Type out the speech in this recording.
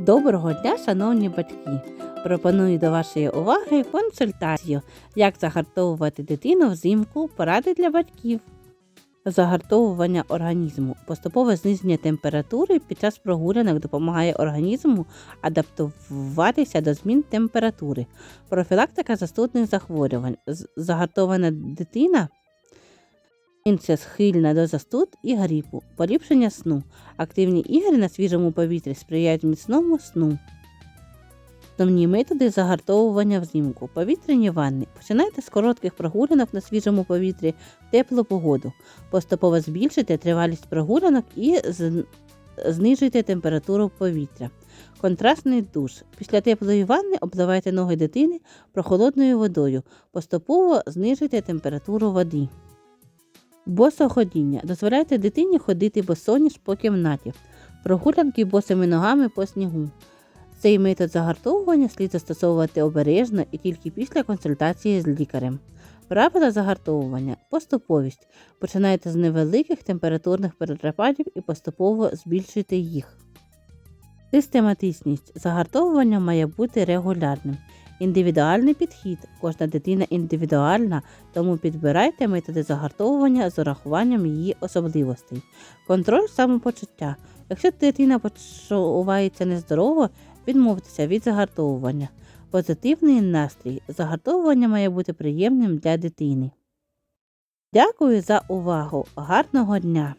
Доброго дня, шановні батьки! Пропоную до вашої уваги консультацію, як загартовувати дитину взимку, поради для батьків. Загартовування організму. Поступове зниження температури під час прогулянок допомагає організму адаптуватися до змін температури. Профілактика застудних захворювань. Загартована дитина менше схильна до застуд і грипу, поліпшення сну. Активні ігри на свіжому повітрі сприяють міцному сну. Основні методи загартовування взимку. Повітряні ванни. Починайте з коротких прогулянок на свіжому повітрі в теплу погоду. Поступово збільшуйте тривалість прогулянок і знижуйте температуру повітря. Контрастний душ. Після теплої ванни обливайте ноги дитини прохолодною водою. Поступово знижуйте температуру води. Босоходіння. Дозволяйте дитині ходити босоніж по кімнаті. Прогулянки босими ногами по снігу. Цей метод загартовування слід застосовувати обережно і тільки після консультації з лікарем. Правила загартовування. Поступовість. Починайте з невеликих температурних перепадів і поступово збільшуйте їх. Систематичність. Загартовування має бути регулярним. Індивідуальний підхід. Кожна дитина індивідуальна, тому підбирайте методи загартовування з урахуванням її особливостей. Контроль самопочуття. Якщо дитина почувається нездорово, відмовтеся від загартовування. Позитивний настрій. Загартовування має бути приємним для дитини. Дякую за увагу. Гарного дня!